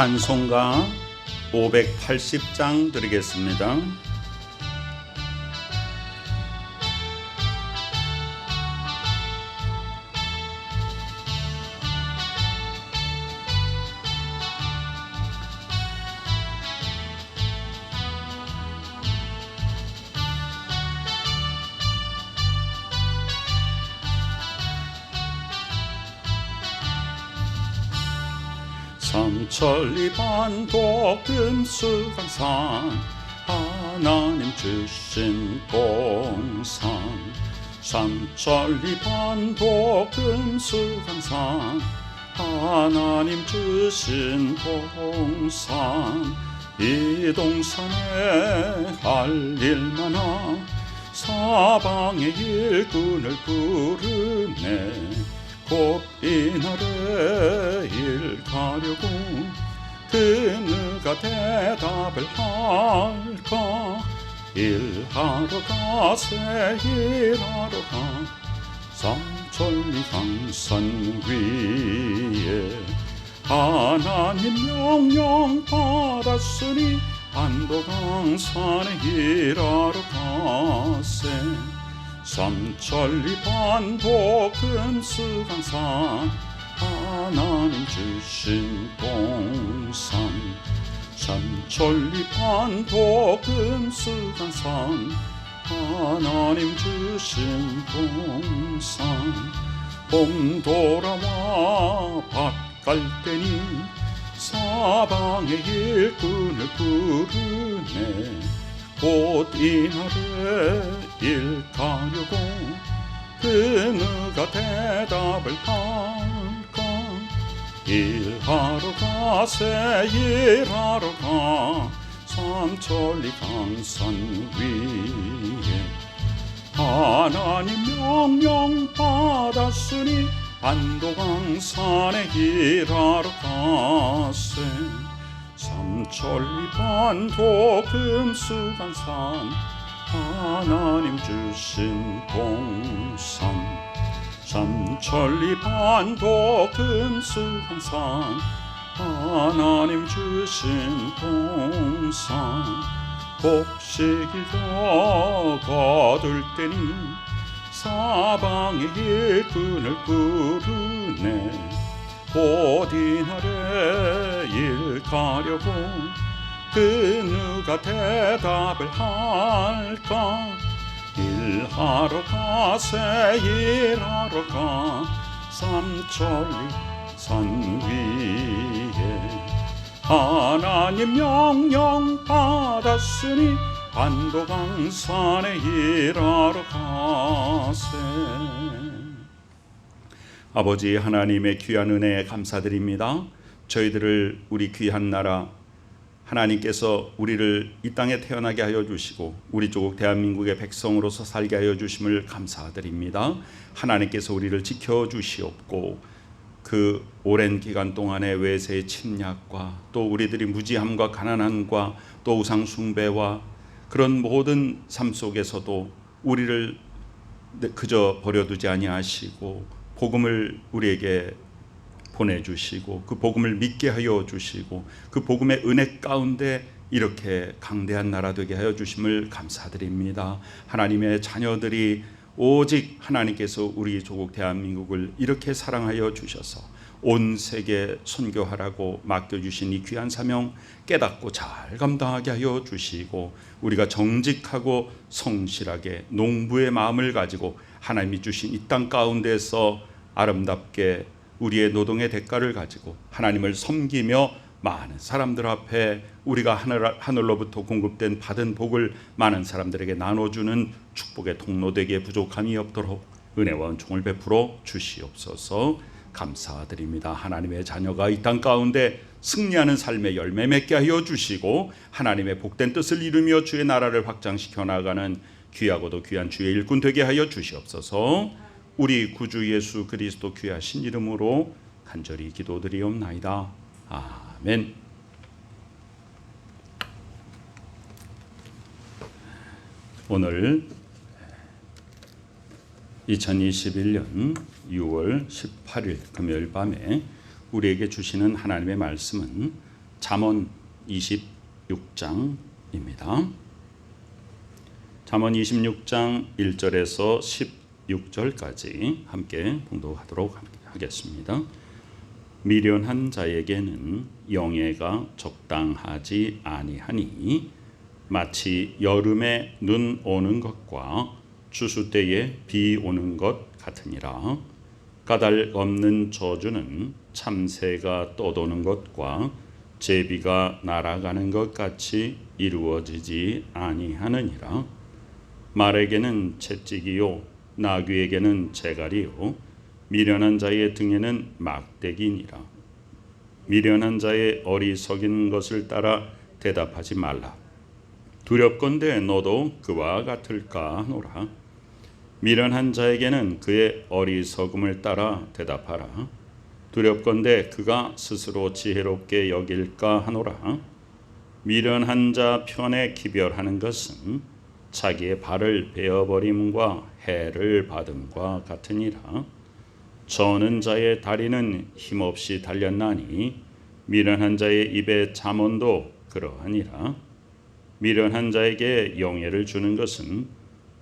찬송가 580장 드리겠습니다. 삼천리 반도 금수강산 하나님 주신 동산. 삼천리 반도 금수강산 하나님 주신 동산. 이 동산에 할일 많아 사방의 일꾼을 부르네. 곧 이날의 일 가려고 그 누가 대답을 할까? 일하러 가세 일하러 가. 삼천리 강산 위에 하나님 명령 받았으니 안도 강산에 일하러 가세. 삼천리 반도 금수강산 하나님 주신 동산 삼천리 반도 금수강산. 하나님 주신 동산 봄 돌아와 밭갈 때니 사방의 일꾼을 부르네. 곧 이날에 일 가려고 그 누가 대답을 할까 일하러 가세 일하러 가. 삼천리 강산 위에 하나님 명령 받았으니 안도강산에 일하러 가세. 삼천리 반도 금수강산 하나님 주신 동산 삼천리 반도 금수강산 하나님 주신 동산. 곡식이가 거둘 때니 사방의 일꾼을 부르네. 곧 이날에 일 가려고 그 누가 대답을 할까 일하러 가세 일하러 가 삼천리 산 위에 하나님 명령 받았으니 안도강산에 일하러 가세 아버지 하나님의 귀한 은혜에 감사드립니다. 저희들을 우리 귀한 나라 하나님께서 우리를 이 땅에 태어나게 하여 주시고 우리 조국 대한민국의 백성으로서 살게 하여 주심을 감사드립니다. 하나님께서 우리를 지켜 주시옵고 그 오랜 기간 동안의 외세의 침략과 또 우리들이 무지함과 가난함과 또 우상 숭배와 그런 모든 삶 속에서도 우리를 그저 버려두지 아니하시고 복음을 우리에게 보내주시고 그 복음을 믿게 하여 주시고 그 복음의 은혜 가운데 이렇게 강대한 나라 되게 하여 주심을 감사드립니다. 하나님의 자녀들이 오직 하나님께서 우리 조국 대한민국을 이렇게 사랑하여 주셔서 온 세계 선교하라고 맡겨주신 이 귀한 사명 깨닫고 잘 감당하게 하여 주시고 우리가 정직하고 성실하게 농부의 마음을 가지고 하나님이 주신 이 땅 가운데서 아름답게 우리의 노동의 대가를 가지고 하나님을 섬기며 많은 사람들 앞에 우리가 하늘, 하늘 로부터 공급된 받은 복을 많은 사람들에게 나눠주는 축복의 통로되기에 부족함이 없도록 은혜와 은총을 베풀어 주시옵소서 감사드립니다. 하나님의 자녀가 이 땅 가운데 승리하는 삶의 열매 맺게 하여 주시고 하나님의 복된 뜻을 이루며 주의 나라를 확장시켜 나가는 귀하고도 귀한 주의 일꾼 되게 하여 주시옵소서. 우리 구주 예수 그리스도 귀하신 이름으로 간절히 기도드리옵나이다. 아멘. 오늘 2021년 6월 18일 금요일 밤에 우리에게 주시는 하나님의 말씀은 잠언 26장입니다. 잠언 26장 1절에서 16절까지 함께 봉독하도록 하겠습니다. 미련한 자에게는 영예가 적당하지 아니하니 마치 여름에 눈 오는 것과 추수 때에 비 오는 것 같으니라 까닭 없는 저주는 참새가 떠도는 것과 제비가 날아가는 것 같이 이루어지지 아니하느니라 말에게는 채찍이요 나귀에게는 재갈이요. 미련한 자의 등에는 막대기니라. 미련한 자의 어리석인 것을 따라 대답하지 말라. 두렵건대 너도 그와 같을까 하노라. 미련한 자에게는 그의 어리석음을 따라 대답하라. 두렵건대 그가 스스로 지혜롭게 여길까 하노라. 미련한 자 편에 기별하는 것은 자기의 발을 베어버림과 해를 받음과 같으니라. 저는 자의 다리는 힘없이 달렸나니 미련한 자의 입에 잠언도 그러하니라. 미련한 자에게 영예를 주는 것은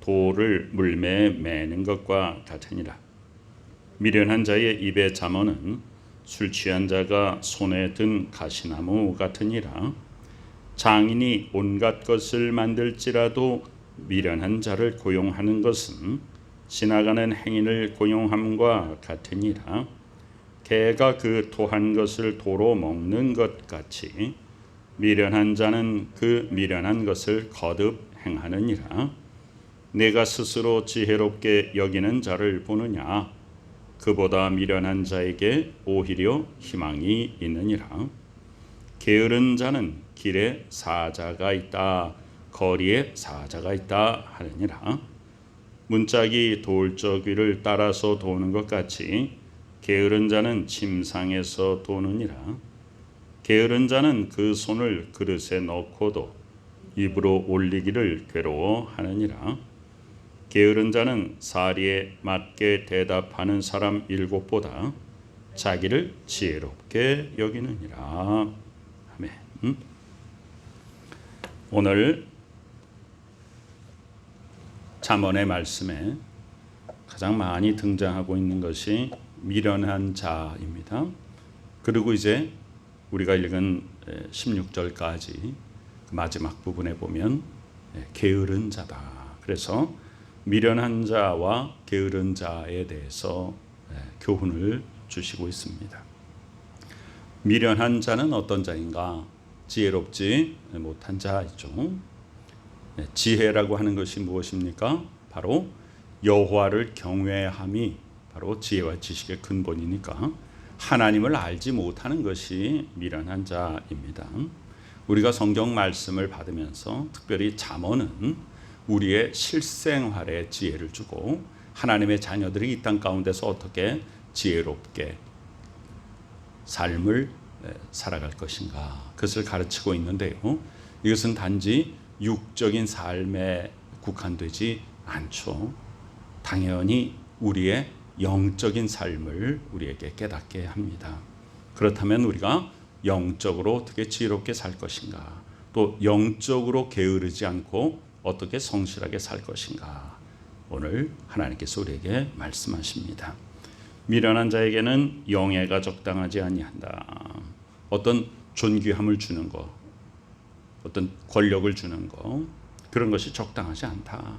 돌을 물매에 매는 것과 같으니라. 미련한 자의 입에 잠언은 술 취한 자가 손에 든 가시나무 같으니라. 장인이 온갖 것을 만들지라도 미련한 자를 고용하는 것은 지나가는 행인을 고용함과 같으니라. 개가 그 토한 것을 도로 먹는 것 같이 미련한 자는 그 미련한 것을 거듭 행하느니라. 내가 스스로 지혜롭게 여기는 자를 보느냐? 그보다 미련한 자에게 오히려 희망이 있느니라. 게으른 자는 길에 사자가 있다 거리에 사자가 있다 하느니라 문짝이 돌적 위를 따라서 도는 것 같이 게으른 자는 침상에서 도느니라 게으른 자는 그 손을 그릇에 넣고도 입으로 올리기를 괴로워하느니라 게으른 자는 사리에 맞게 대답하는 사람 일곱보다 자기를 지혜롭게 여기느니라 아멘. 음? 오늘 잠언의 말씀에 가장 많이 등장하고 있는 것이 미련한 자입니다. 그리고 이제 우리가 읽은 16절까지 마지막 부분에 보면 게으른 자다. 그래서 미련한 자와 게으른 자에 대해서 교훈을 주시고 있습니다. 미련한 자는 어떤 자인가? 지혜롭지 못한 자이죠. 지혜라고 하는 것이 무엇입니까? 바로 여호와를 경외함이 바로 지혜와 지식의 근본이니까 하나님을 알지 못하는 것이 미련한 자입니다. 우리가 성경 말씀을 받으면서 특별히 잠언은 우리의 실생활에 지혜를 주고 하나님의 자녀들이 이 땅 가운데서 어떻게 지혜롭게 삶을 살아갈 것인가 그것을 가르치고 있는데요. 이것은 단지 육적인 삶에 국한되지 않죠. 당연히 우리의 영적인 삶을 우리에게 깨닫게 합니다. 그렇다면 우리가 영적으로 어떻게 지혜롭게 살 것인가, 또 영적으로 게으르지 않고 어떻게 성실하게 살 것인가, 오늘 하나님께서 우리에게 말씀하십니다. 미련한 자에게는 영예가 적당하지 아니한다. 어떤 존귀함을 주는 것, 어떤 권력을 주는 것, 그런 것이 적당하지 않다.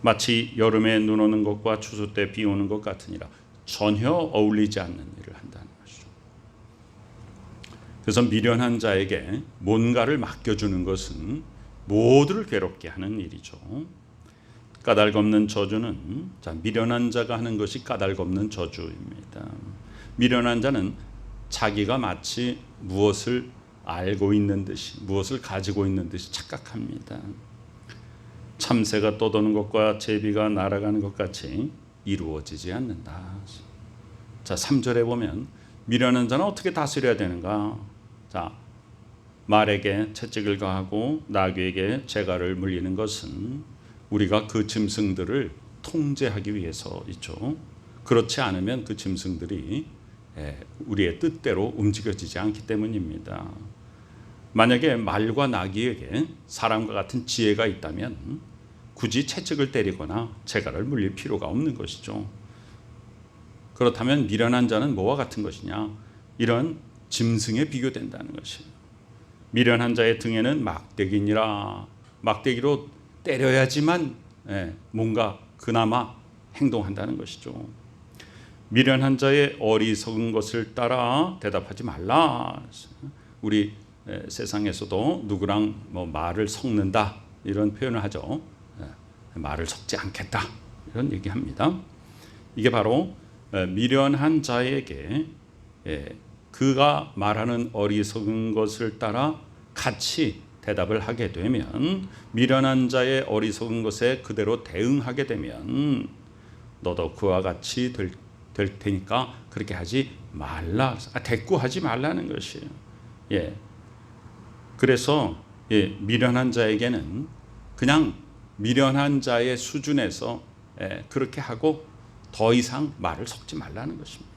마치 여름에 눈 오는 것과 추수 때 비 오는 것 같으니라 전혀 어울리지 않는 일을 한다는 것이죠. 그래서 미련한 자에게 뭔가를 맡겨주는 것은 모두를 괴롭게 하는 일이죠. 까닭 없는 저주는 자 미련한 자가 하는 것이 까닭 없는 저주입니다. 미련한 자는 자기가 마치 무엇을 알고 있는 듯이 무엇을 가지고 있는 듯이 착각합니다. 참새가 떠도는 것과 제비가 날아가는 것 같이 이루어지지 않는다. 자, 3절에 보면 미련한 자는 어떻게 다스려야 되는가? 자, 말에게 채찍을 가하고 나귀에게 재갈을 물리는 것은 우리가 그 짐승들을 통제하기 위해서 있죠. 그렇지 않으면 그 짐승들이 예, 우리의 뜻대로 움직여지지 않기 때문입니다. 만약에 말과 나귀에게 사람과 같은 지혜가 있다면 굳이 채찍을 때리거나 재갈을 물릴 필요가 없는 것이죠. 그렇다면 미련한 자는 뭐와 같은 것이냐? 이런 짐승에 비교된다는 것이에요. 미련한 자의 등에는 막대기니라 막대기로 때려야지만 예, 뭔가 그나마 행동한다는 것이죠. 미련한 자의 어리석은 것을 따라 대답하지 말라. 우리 예, 세상에서도 누구랑 뭐 말을 섞는다 이런 표현을 하죠. 예, 말을 섞지 않겠다 이런 얘기합니다. 이게 바로 예, 미련한 자에게 예, 그가 말하는 어리석은 것을 따라 같이 대답을 하게 되면 미련한 자의 어리석은 것에 그대로 대응하게 되면 너도 그와 같이 될, 될 테니까 그렇게 하지 말라. 아, 대꾸하지 말라는 것이에요. 예. 그래서 예, 미련한 자에게는 그냥 미련한 자의 수준에서 예, 그렇게 하고 더 이상 말을 섞지 말라는 것입니다.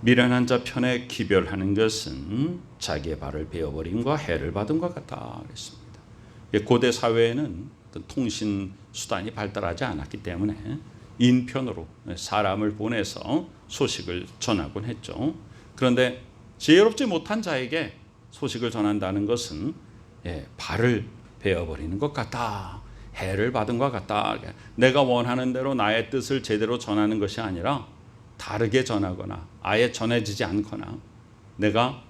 미련한 자 편에 기별하는 것은 자기의 발을 베어버림과 해를 받음과 같다 그랬습니다. 예, 고대 사회에는 통신 수단이 발달하지 않았기 때문에 인편으로 사람을 보내서 소식을 전하곤 했죠. 그런데 지혜롭지 못한 자에게 소식을 전한다는 것은 예, 발을 베어버리는 것 같다. 해를 받은 것 같다. 내가 원하는 대로 나의 뜻을 제대로 전하는 것이 아니라 다르게 전하거나 아예 전해지지 않거나 내가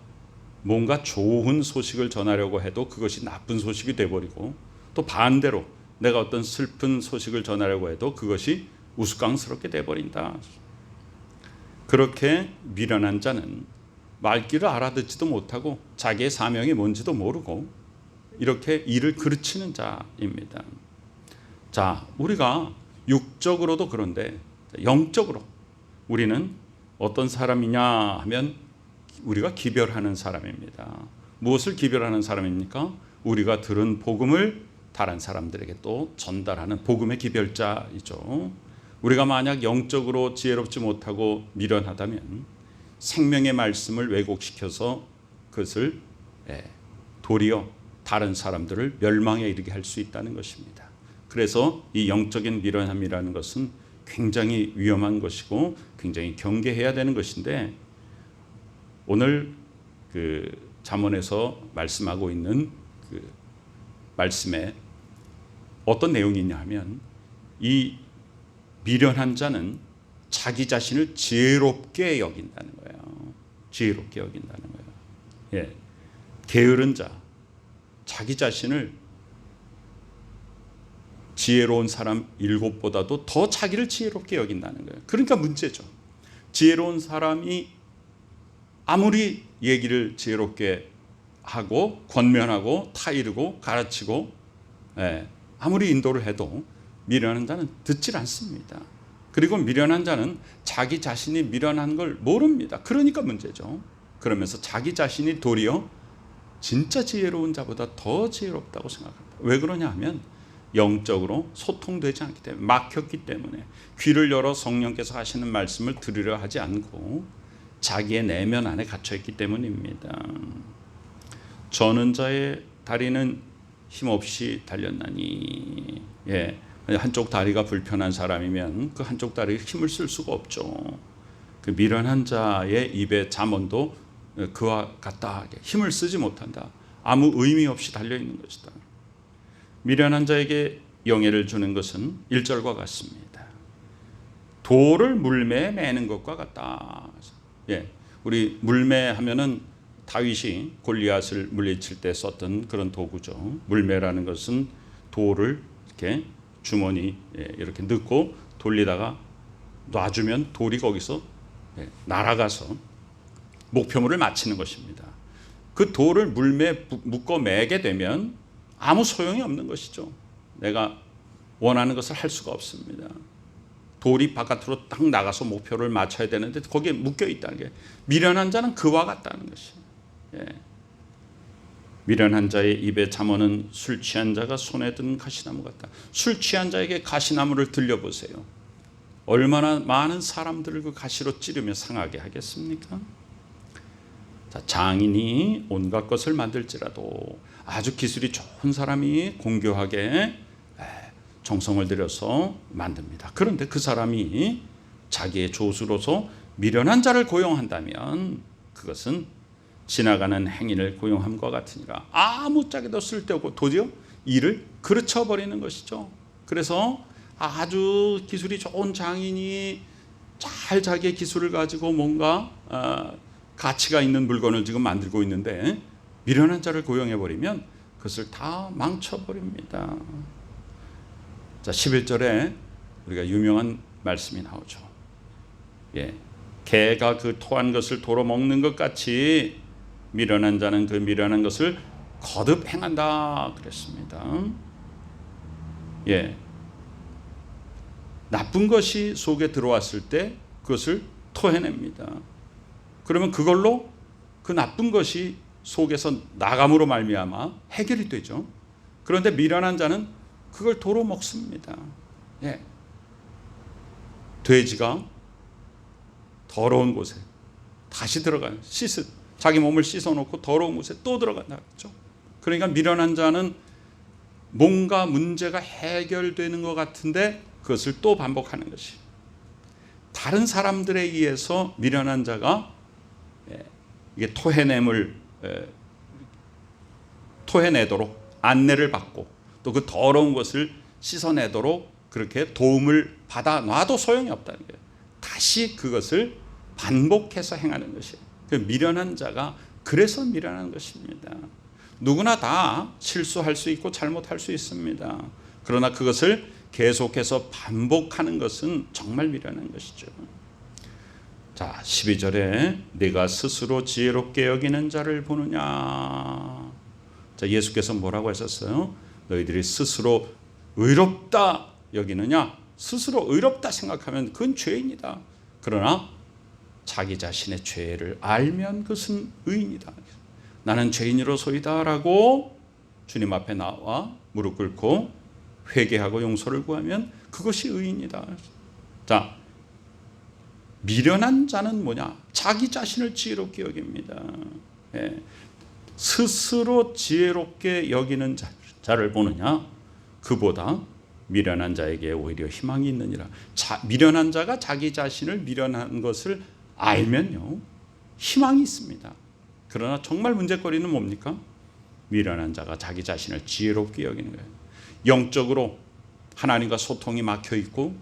뭔가 좋은 소식을 전하려고 해도 그것이 나쁜 소식이 돼버리고 또 반대로 내가 어떤 슬픈 소식을 전하려고 해도 그것이 우스꽝스럽게 돼버린다. 그렇게 미련한 자는 말귀를 알아듣지도 못하고 자기의 사명이 뭔지도 모르고 이렇게 일을 그르치는 자입니다. 자, 우리가 육적으로도 그런데 영적으로 우리는 어떤 사람이냐 하면 우리가 기별하는 사람입니다. 무엇을 기별하는 사람입니까? 우리가 들은 복음을 다른 사람들에게 또 전달하는 복음의 기별자이죠. 우리가 만약 영적으로 지혜롭지 못하고 미련하다면 생명의 말씀을 왜곡시켜서 그것을 예, 도리어 다른 사람들을 멸망에 이르게 할 수 있다는 것입니다. 그래서 이 영적인 미련함이라는 것은 굉장히 위험한 것이고 굉장히 경계해야 되는 것인데 오늘 그 잠언에서 말씀하고 있는 그 말씀에 어떤 내용이 있냐 하면 이 미련한 자는 자기 자신을 지혜롭게 여긴다는 거예요. 지혜롭게 여긴다는 거예요. 예. 게으른 자 자기 자신을 지혜로운 사람 일곱보다도 더 자기를 지혜롭게 여긴다는 거예요. 그러니까 문제죠. 지혜로운 사람이 아무리 얘기를 지혜롭게 하고 권면하고 타이르고 가르치고 예, 아무리 인도를 해도 미련한 자는 듣질 않습니다. 그리고 미련한 자는 자기 자신이 미련한 걸 모릅니다. 그러니까 문제죠. 그러면서 자기 자신이 도리어 진짜 지혜로운 자보다 더 지혜롭다고 생각합니다. 왜 그러냐 하면 영적으로 소통되지 않기 때문에 막혔기 때문에 귀를 열어 성령께서 하시는 말씀을 들으려 하지 않고 자기의 내면 안에 갇혀 있기 때문입니다. 저는 자의 다리는 힘없이 달렸나니 예 한쪽 다리가 불편한 사람이면 그 한쪽 다리에 힘을 쓸 수가 없죠. 그 미련한 자의 입에 잠언도 그와 같다 힘을 쓰지 못한다. 아무 의미 없이 달려 있는 것이다. 미련한 자에게 영예를 주는 것은 1절과 같습니다. 돌을 물매에 매는 것과 같다. 예. 우리 물매 하면은 다윗이 골리앗을 물리칠 때 썼던 그런 도구죠. 물매라는 것은 돌을 이렇게 주머니 예, 이렇게 넣고 돌리다가 놔주면 돌이 거기서 예, 날아가서 목표물을 맞히는 것입니다. 그 돌을 물매 묶어 매게 되면 아무 소용이 없는 것이죠. 내가 원하는 것을 할 수가 없습니다. 돌이 바깥으로 딱 나가서 목표를 맞춰야 되는데 거기에 묶여 있다는 게 미련한 자는 그와 같다는 것이. 예. 미련한 자의 입에 잠언은 술 취한 자가 손에 든 가시나무 같다. 술 취한 자에게 가시나무를 들려보세요. 얼마나 많은 사람들을 그 가시로 찌르며 상하게 하겠습니까? 자, 장인이 온갖 것을 만들지라도 아주 기술이 좋은 사람이 공교하게 에, 정성을 들여서 만듭니다. 그런데 그 사람이 자기의 조수로서 미련한 자를 고용한다면 그것은 지나가는 행인을 고용함과 같으니라 아무짝에도 쓸데없고 도리어 일을 그르쳐 버리는 것이죠. 그래서 아주 기술이 좋은 장인이 잘 자기의 기술을 가지고 뭔가 어, 가치가 있는 물건을 지금 만들고 있는데 미련한 자를 고용해 버리면 그것을 다 망쳐 버립니다. 자, 11절에 우리가 유명한 말씀이 나오죠. 예. 개가 그 토한 것을 도로 먹는 것 같이 미련한 자는 그 미련한 것을 거듭 행한다 그랬습니다. 예. 나쁜 것이 속에 들어왔을 때 그것을 토해냅니다. 그러면 그걸로 그 나쁜 것이 속에서 나감으로 말미암아 해결이 되죠. 그런데 미련한 자는 그걸 도로 먹습니다. 예. 돼지가 더러운 곳에 다시 들어가는 씻은 자기 몸을 씻어 놓고 더러운 곳에 또 들어간다 그랬죠. 그러니까 미련한 자는 뭔가 문제가 해결되는 것 같은데 그것을 또 반복하는 것이 다른 사람들에 의해서 미련한 자가 예, 이게 토해냄을 예, 토해내도록 안내를 받고 또 그 더러운 것을 씻어내도록 그렇게 도움을 받아 놔도 소용이 없다는 거예요. 다시 그것을 반복해서 행하는 것이에요. 그 미련한 자가 그래서 미련한 것입니다. 누구나 다 실수할 수 있고 잘못할 수 있습니다. 그러나 그것을 계속해서 반복하는 것은 정말 미련한 것이죠. 자, 12절에 내가 스스로 지혜롭게 여기는 자를 보느냐. 자, 예수께서 뭐라고 하셨어요? 너희들이 스스로 의롭다 여기느냐? 스스로 의롭다 생각하면 그건 죄인이다. 그러나 자기 자신의 죄를 알면 그것은 의인이다. 나는 죄인으로소이다라고 주님 앞에 나와 무릎 꿇고 회개하고 용서를 구하면 그것이 의인이다. 자, 미련한 자는 뭐냐? 자기 자신을 지혜롭게 여깁니다. 예. 스스로 지혜롭게 여기는 자, 자를 보느냐? 그보다 미련한 자에게 오히려 희망이 있느니라. 자, 미련한 자가 자기 자신을 미련한 것을 알면요. 희망이 있습니다. 그러나 정말 문제거리는 뭡니까? 미련한 자가 자기 자신을 지혜롭게 여기는 거예요. 영적으로 하나님과 소통이 막혀 있고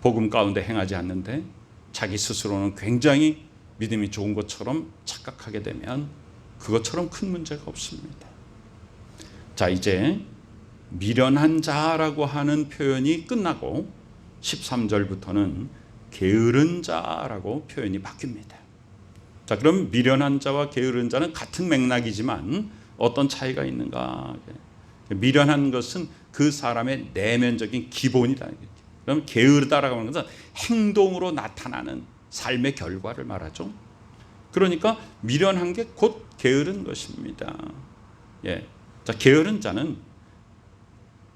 복음 가운데 행하지 않는데 자기 스스로는 굉장히 믿음이 좋은 것처럼 착각하게 되면 그것처럼 큰 문제가 없습니다. 자, 이제 미련한 자라고 하는 표현이 끝나고 13절부터는 게으른 자라고 표현이 바뀝니다. 자, 그럼 미련한 자와 게으른 자는 같은 맥락이지만 어떤 차이가 있는가? 미련한 것은 그 사람의 내면적인 기본이다. 그럼 게으르다라고 하는 것은 행동으로 나타나는 삶의 결과를 말하죠. 그러니까 미련한 게 곧 게으른 것입니다. 예. 자, 게으른 자는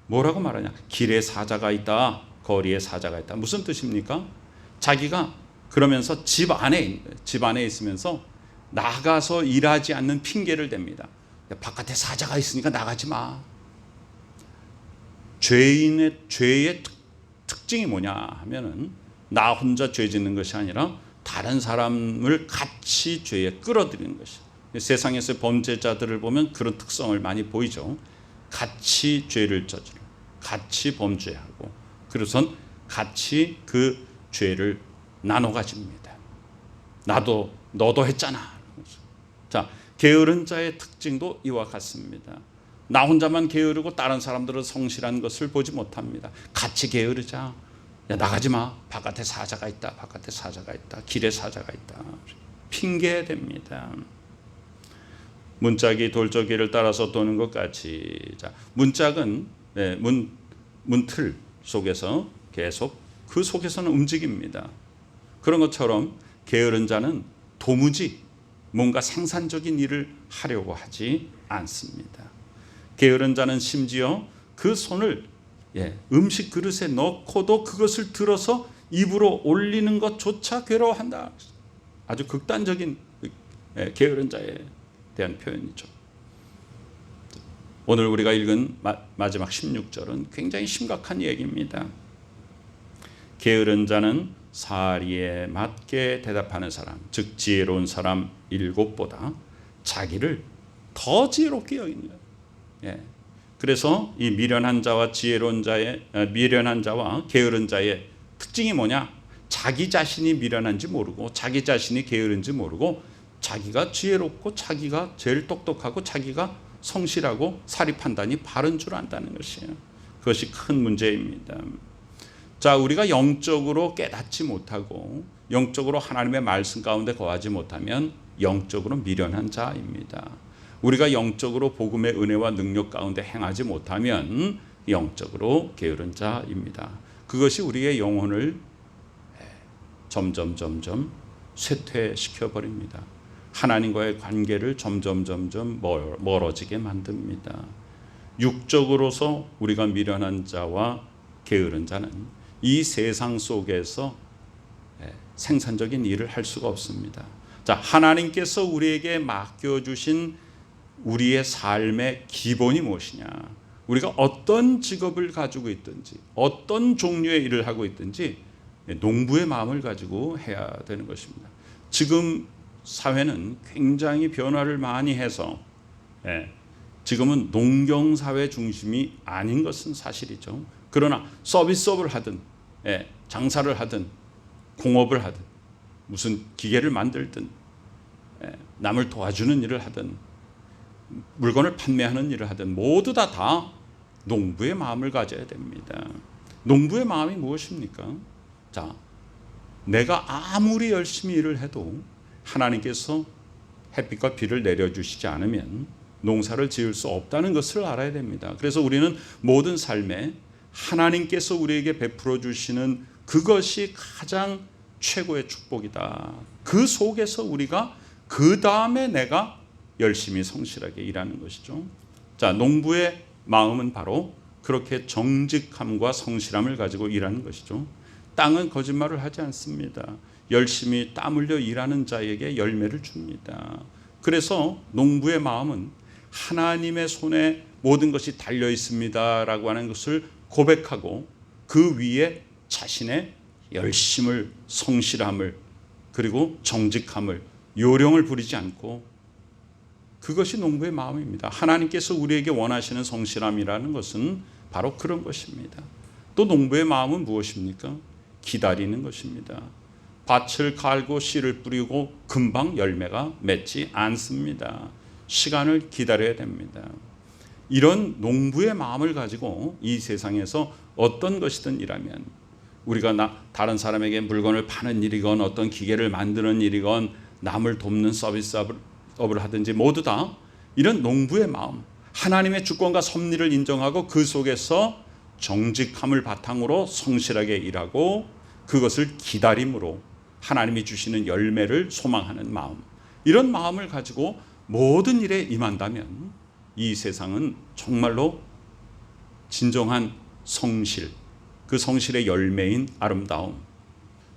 뭐라고 말하냐? 길에 사자가 있다. 거리에 사자가 있다. 무슨 뜻입니까? 자기가 그러면서 집 안에 집 안에 있으면서 나가서 일하지 않는 핑계를 댑니다. 바깥에 사자가 있으니까 나가지 마. 죄인의 죄의 특, 특징이 뭐냐 하면은 나 혼자 죄 짓는 것이 아니라 다른 사람을 같이 죄에 끌어들이는 것이. 세상에서 범죄자들을 보면 그런 특성을 많이 보이죠. 같이 죄를 저지르, 같이 범죄하고, 그래서 같이 그 죄를 나눠 가집니다. 나도 너도 했잖아. 자, 게으른 자의 특징도 이와 같습니다. 나 혼자만 게으르고 다른 사람들은 성실한 것을 보지 못합니다. 같이 게으르자. 야, 나가지 마. 바깥에 사자가 있다. 바깥에 사자가 있다. 길에 사자가 있다. 핑계 됩니다. 문짝이 돌적이를 따라서 도는 것 같이. 자, 문짝은 네, 문 문틀 속에서 계속 그 속에서는 움직입니다. 그런 것처럼 게으른 자는 도무지 뭔가 생산적인 일을 하려고 하지 않습니다. 게으른 자는 심지어 그 손을 예, 음식 그릇에 넣고도 그것을 들어서 입으로 올리는 것조차 괴로워한다. 아주 극단적인 예, 게으른 자에 대한 표현이죠. 오늘 우리가 읽은 마, 마지막 16절은 굉장히 심각한 얘기입니다. 게으른 자는 사리에 맞게 대답하는 사람, 즉 지혜로운 사람 일곱보다 자기를 더 지혜롭게 거예요. 예. 그래서 이 미련한 자와 지혜로운 자의 아, 미련한 자와 게으른 자의 특징이 뭐냐? 자기 자신이 미련한지 모르고 자기 자신이 게으른지 모르고 자기가 지혜롭고 자기가 제일 똑똑하고 자기가 성실하고 사리 판단이 바른 줄 안다는 것이에요. 그것이 큰 문제입니다. 자, 우리가 영적으로 깨닫지 못하고 영적으로 하나님의 말씀 가운데 거하지 못하면 영적으로 미련한 자입니다. 우리가 영적으로 복음의 은혜와 능력 가운데 행하지 못하면 영적으로 게으른 자입니다. 그것이 우리의 영혼을 점점 점점 쇠퇴시켜 버립니다. 하나님과의 관계를 점점 점점 멀어지게 만듭니다. 육적으로서 우리가 미련한 자와 게으른 자는 이 세상 속에서 생산적인 일을 할 수가 없습니다. 자, 하나님께서 우리에게 맡겨 주신 우리의 삶의 기본이 무엇이냐? 우리가 어떤 직업을 가지고 있든지 어떤 종류의 일을 하고 있든지 농부의 마음을 가지고 해야 되는 것입니다. 지금 사회는 굉장히 변화를 많이 해서 예, 지금은 농경 사회 중심이 아닌 것은 사실이죠. 그러나 서비스업을 하든 예, 장사를 하든 공업을 하든 무슨 기계를 만들든 예, 남을 도와주는 일을 하든 물건을 판매하는 일을 하든 모두 다 다 농부의 마음을 가져야 됩니다. 농부의 마음이 무엇입니까? 자, 내가 아무리 열심히 일을 해도 하나님께서 햇빛과 비를 내려주시지 않으면 농사를 지을 수 없다는 것을 알아야 됩니다. 그래서 우리는 모든 삶에 하나님께서 우리에게 베풀어 주시는 그것이 가장 최고의 축복이다. 그 속에서 우리가 그 다음에 내가 열심히 성실하게 일하는 것이죠. 자, 농부의 마음은 바로 그렇게 정직함과 성실함을 가지고 일하는 것이죠. 땅은 거짓말을 하지 않습니다. 열심히 땀 흘려 일하는 자에게 열매를 줍니다. 그래서 농부의 마음은 하나님의 손에 모든 것이 달려 있습니다라고 하는 것을 고백하고 그 위에 자신의 열심을 성실함을 그리고 정직함을 요령을 부리지 않고 그것이 농부의 마음입니다. 하나님께서 우리에게 원하시는 성실함이라는 것은 바로 그런 것입니다. 또 농부의 마음은 무엇입니까? 기다리는 것입니다. 밭을 갈고 씨를 뿌리고 금방 열매가 맺지 않습니다. 시간을 기다려야 됩니다. 이런 농부의 마음을 가지고 이 세상에서 어떤 것이든 일하면 우리가 나, 다른 사람에게 물건을 파는 일이건 어떤 기계를 만드는 일이건 남을 돕는 서비스업을 하든지 모두 다 이런 농부의 마음, 하나님의 주권과 섭리를 인정하고 그 속에서 정직함을 바탕으로 성실하게 일하고 그것을 기다림으로 하나님이 주시는 열매를 소망하는 마음. 이런 마음을 가지고 모든 일에 임한다면 이 세상은 정말로 진정한 성실, 그 성실의 열매인 아름다움,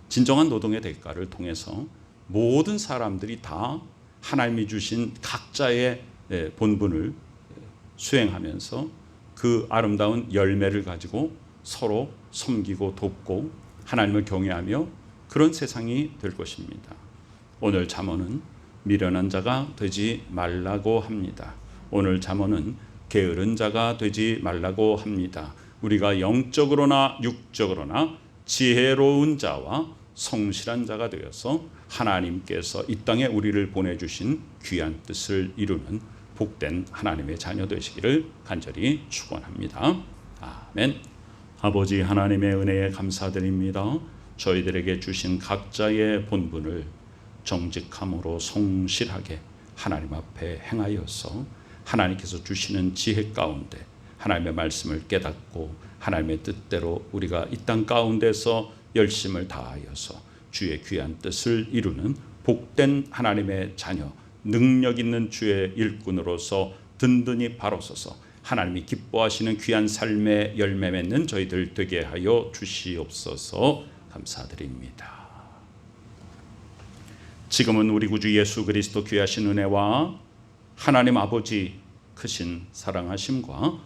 진정한 노동의 대가를 통해서 모든 사람들이 다 하나님이 주신 각자의 예, 본분을 수행하면서 그 아름다운 열매를 가지고 서로 섬기고 돕고 하나님을 경외하며 그런 세상이 될 것입니다. 오늘 잠언은 미련한 자가 되지 말라고 합니다. 오늘 잠언은 게으른 자가 되지 말라고 합니다. 우리가 영적으로나 육적으로나 지혜로운 자와 성실한 자가 되어서 하나님께서 이 땅에 우리를 보내주신 귀한 뜻을 이루는 복된 하나님의 자녀 되시기를 간절히 축원합니다. 아멘. 아버지 하나님의 은혜에 감사드립니다. 저희들에게 주신 각자의 본분을 정직함으로 성실하게 하나님 앞에 행하여서 하나님께서 주시는 지혜 가운데 하나님의 말씀을 깨닫고 하나님의 뜻대로 우리가 이 땅 가운데서 열심을 다하여서 주의 귀한 뜻을 이루는 복된 하나님의 자녀 능력 있는 주의 일꾼으로서 든든히 바로서서 하나님이 기뻐하시는 귀한 삶의 열매 맺는 저희들 되게 하여 주시옵소서 감사드립니다. 지금은 우리 구주 예수 그리스도 귀하신 은혜와 하나님 아버지 크신 사랑하심과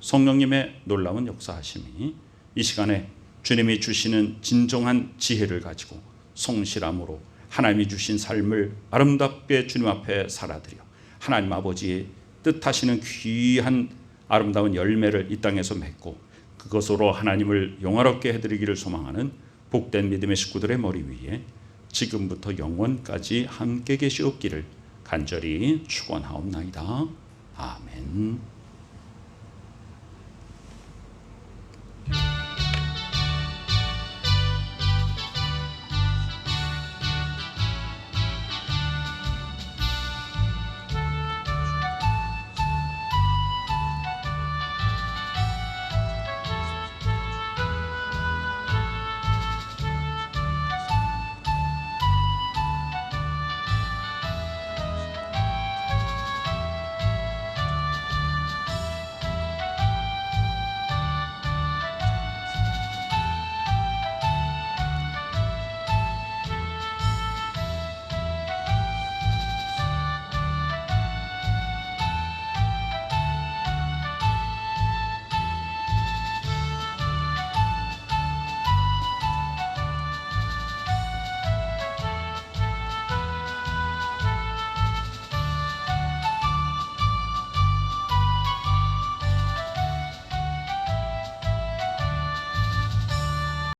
성령님의 놀라운 역사하심이 이 시간에 주님이 주시는 진정한 지혜를 가지고 성실함으로 하나님이 주신 삶을 아름답게 주님 앞에 살아드려 하나님 아버지의 뜻하시는 귀한 아름다운 열매를 이 땅에서 맺고 그것으로 하나님을 영화롭게 해드리기를 소망하는 복된 믿음의 식구들의 머리 위에 지금부터 영원까지 함께 계시옵기를 간절히 축원하옵나이다. 아멘.